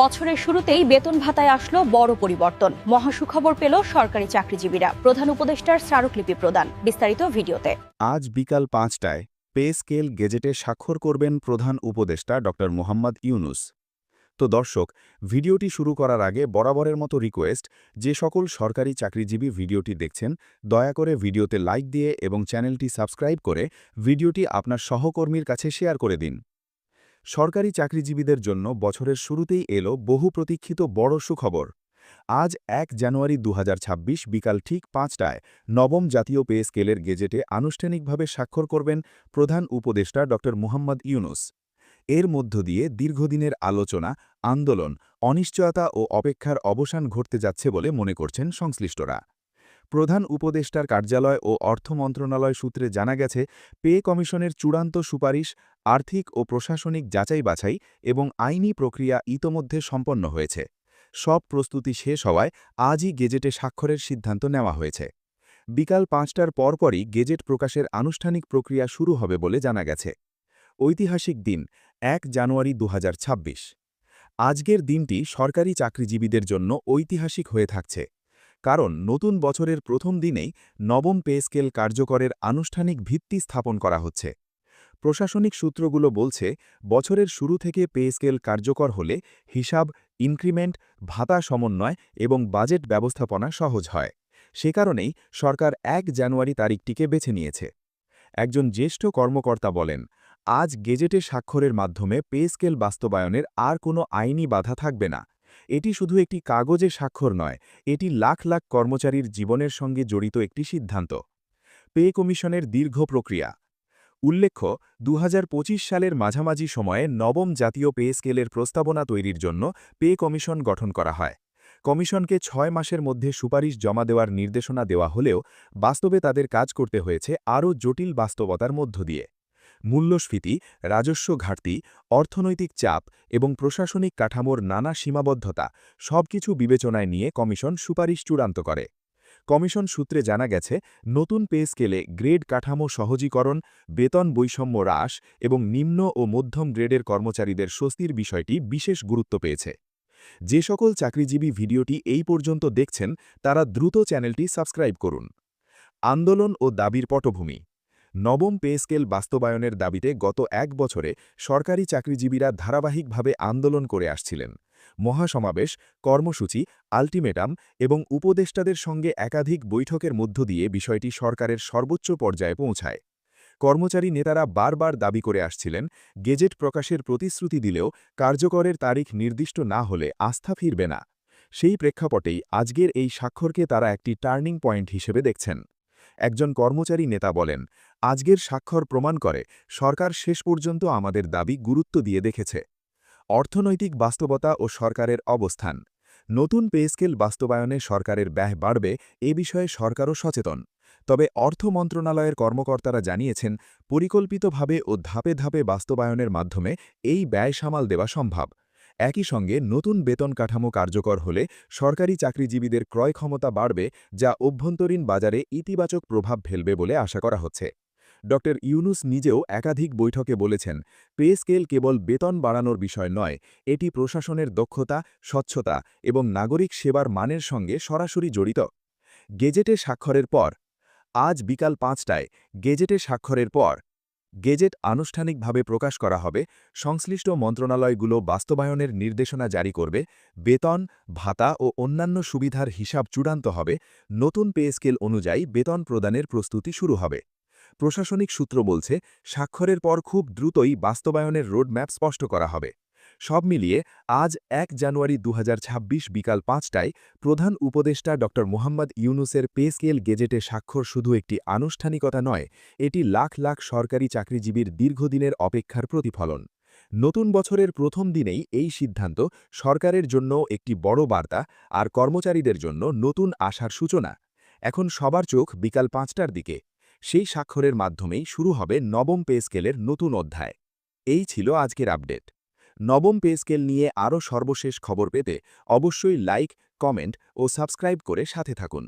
বছরের শুরুতেই বেতন ভাতায় আসলো বড় পরিবর্তন। মহাসুখবর পেল সরকারি চাকরিজীবীরা। প্রধান উপদেষ্টার স্মারকলিপি প্রদান। বিস্তারিত ভিডিওতে। আজ বিকাল পাঁচটায় পে স্কেল গেজেটে স্বাক্ষর করবেন প্রধান উপদেষ্টা ড. মোহাম্মদ ইউনুস। তো দর্শক, ভিডিওটি শুরু করার আগে বরাবরের মতো রিকোয়েস্ট, যে সকল সরকারি চাকরিজীবী ভিডিওটি দেখছেন, দয়া করে ভিডিওতে লাইক দিয়ে এবং চ্যানেলটি সাবস্ক্রাইব করে ভিডিওটি আপনার সহকর্মীর কাছে শেয়ার করে দিন। সরকারি চাকরিজীবীদের জন্য বছরের শুরুতেই এলো বহু প্রতীক্ষিত বড় সুখবর। আজ এক জানুয়ারি দু হাজার ছাব্বিশ বিকাল ঠিক পাঁচটায় নবম জাতীয় পে স্কেলের গেজেটে আনুষ্ঠানিকভাবে স্বাক্ষর করবেন প্রধান উপদেষ্টা ড. মুহাম্মদ ইউনুস। এর মধ্য দিয়ে দীর্ঘদিনের আলোচনা, আন্দোলন, অনিশ্চয়তা ও অপেক্ষার অবসান ঘটতে যাচ্ছে বলে মনে করছেন সংশ্লিষ্টরা। প্রধান উপদেষ্টার কার্যালয় ও অর্থ মন্ত্রণালয় সূত্রে জানা গেছে, পে কমিশনের চূড়ান্ত সুপারিশ আর্থিক ও প্রশাসনিক যাচাই বাছাই এবং আইনি প্রক্রিয়া ইতোমধ্যে সম্পন্ন হয়েছে। সব প্রস্তুতি শেষ হওয়ায় আজই গেজেটে স্বাক্ষরের সিদ্ধান্ত নেওয়া হয়েছে। বিকাল পাঁচটার পরপরই গেজেট প্রকাশের আনুষ্ঠানিক প্রক্রিয়া শুরু হবে বলে জানা গেছে। ঐতিহাসিক দিন, এক জানুয়ারি দু হাজার ছাব্বিশ। আজকের দিনটি সরকারি চাকরিজীবীদের জন্য ঐতিহাসিক হয়ে থাকছে। কারণ নতুন বছরের প্রথম দিনেই নবম পে স্কেল কার্যকরের আনুষ্ঠানিক ভিত্তি স্থাপন করা হচ্ছে। প্রশাসনিক সূত্রগুলো বলছে, বছরের শুরু থেকে পে স্কেল কার্যকর হলে হিসাব, ইনক্রিমেন্ট, ভাতা সমন্বয় এবং বাজেট ব্যবস্থাপনা সহজ হয়। সে কারণেই সরকার এক জানুয়ারি তারিখটিকে বেছে নিয়েছে। একজন জ্যেষ্ঠ কর্মকর্তা বলেন, আজ গেজেটে স্বাক্ষরের মাধ্যমে পে স্কেল বাস্তবায়নের আর কোনো আইনি বাধা থাকবে না। এটি শুধু একটি কাগজে স্বাক্ষর নয়, এটি লাখ লাখ কর্মচারীর জীবনের সঙ্গে জড়িত একটি সিদ্ধান্ত। পে কমিশনের দীর্ঘ প্রক্রিয়া। উল্লেখ্য দু হাজার পঁচিশ সালের মাঝামাঝি সময়ে নবম জাতীয় পে স্কেলের প্রস্তাবনা তৈরির জন্য পে কমিশন গঠন করা হয়। কমিশনকে ছয় মাসের মধ্যে সুপারিশ জমা দেওয়ার নির্দেশনা দেওয়া হলেও বাস্তবে তাদের কাজ করতে হয়েছে আরও জটিল বাস্তবতার মধ্য দিয়ে। মূল্যস্ফীতি, রাজস্ব ঘাটতি, অর্থনৈতিক চাপ এবং প্রশাসনিক কাঠামোর নানা সীমাবদ্ধতা সবকিছু বিবেচনায় নিয়ে কমিশন সুপারিশ চূড়ান্ত করে। কমিশন সূত্রে জানা গেছে, নতুন পে স্কেলে গ্রেড কাঠামো সহজীকরণ, বেতন বৈষম্য হ্রাস এবং নিম্ন ও মধ্যম গ্রেডের কর্মচারীদের স্বস্তির বিষয়টি বিশেষ গুরুত্ব পেয়েছে। যে সকল চাকরিজীবী ভিডিওটি এই পর্যন্ত দেখছেন, তারা দ্রুত চ্যানেলটি সাবস্ক্রাইব করুন। আন্দোলন ও দাবির পটভূমি। নবম পে স্কেল বাস্তবায়নের দাবিতে গত এক বছরে সরকারি চাকরিজীবীরা ধারাবাহিকভাবে আন্দোলন করে আসছিলেন। মহাসমাবেশ, কর্মসূচি, আল্টিমেটাম এবং উপদেষ্টাদের সঙ্গে একাধিক বৈঠকের মধ্য দিয়ে বিষয়টি সরকারের সর্বোচ্চ পর্যায়ে পৌঁছায়। কর্মচারী নেতারা বারবার দাবি করে আসছিলেন, গেজেট প্রকাশের প্রতিশ্রুতি দিলেও কার্যকরের তারিখ নির্দিষ্ট না হলে আস্থা ফিরবে না। সেই প্রেক্ষাপটেই আজকের এই স্বাক্ষরকে তারা একটি টার্নিং পয়েন্ট হিসেবে দেখছেন। একজন কর্মচারী নেতা বলেন, আজকের স্বাক্ষর প্রমাণ করে সরকার শেষ পর্যন্ত আমাদের দাবি গুরুত্ব দিয়ে দেখেছে। অর্থনৈতিক বাস্তবতা ও সরকারের অবস্থান। নতুন পে স্কেল বাস্তবায়নে সরকারের ব্যয় বাড়বে এ বিষয়ে সরকারও সচেতন। তবে অর্থ মন্ত্রণালয়ের কর্মকর্তারা জানিয়েছেন, পরিকল্পিতভাবে ও ধাপে ধাপে বাস্তবায়নের মাধ্যমে এই ব্যয় সামাল দেওয়া সম্ভব। একই সঙ্গে নতুন বেতন কাঠামো কার্যকর হলে সরকারি চাকরিজীবীদের ক্রয় ক্ষমতা বাড়বে, যা অভ্যন্তরীণ বাজারে ইতিবাচক প্রভাব ফেলবে বলে আশা করা হচ্ছে। ড ইউনুস নিজেও একাধিক বৈঠকে বলেছেন, পে স্কেল কেবল বেতন বাড়ানোর বিষয় নয়, এটি প্রশাসনের দক্ষতা, স্বচ্ছতা এবং নাগরিক সেবার মানের সঙ্গে সরাসরি জড়িত। গেজেটে স্বাক্ষরের পর, আজ বিকাল পাঁচটায় গেজেটে স্বাক্ষরের পর, গেজেট আনুষ্ঠানিকভাবে প্রকাশ করা হবে, সংশ্লিষ্ট মন্ত্রণালয়গুলো বাস্তবায়নের নির্দেশনা জারি করবে, বেতন, ভাতা ও অন্যান্য সুবিধার হিসাব চূড়ান্ত হবে, নতুন পে স্কেল অনুযায়ী বেতন প্রদানের প্রস্তুতি শুরু হবে। প্রশাসনিক সূত্র বলছে, স্বাক্ষরের পর খুব দ্রুতই বাস্তবায়নের রোডম্যাপ স্পষ্ট করা হবে। সব মিলিয়ে আজ এক জানুয়ারি দু হাজার ছাব্বিশ বিকাল পাঁচটায় প্রধান উপদেষ্টা ড. মোহাম্মদ ইউনুসের পে স্কেল গেজেটে স্বাক্ষর শুধু একটি আনুষ্ঠানিকতা নয়, এটি লাখ লাখ সরকারি চাকরিজীবীর দীর্ঘদিনের অপেক্ষার প্রতিফলন। নতুন বছরের প্রথম দিনেই এই সিদ্ধান্ত সরকারের জন্য একটি বড় বার্তা আর কর্মচারীদের জন্য নতুন আশার সূচনা। এখন সবার চোখ বিকাল পাঁচটার দিকে। সেই স্বাক্ষরের মাধ্যমেই শুরু হবে নবম পে স্কেলের নতুন অধ্যায়। এই ছিল আজকের আপডেট। নবম পে স্কেল নিয়ে আরও সর্বশেষ খবর পেতে অবশ্যই লাইক, কমেন্ট ও সাবস্ক্রাইব করে সাথে থাকুন।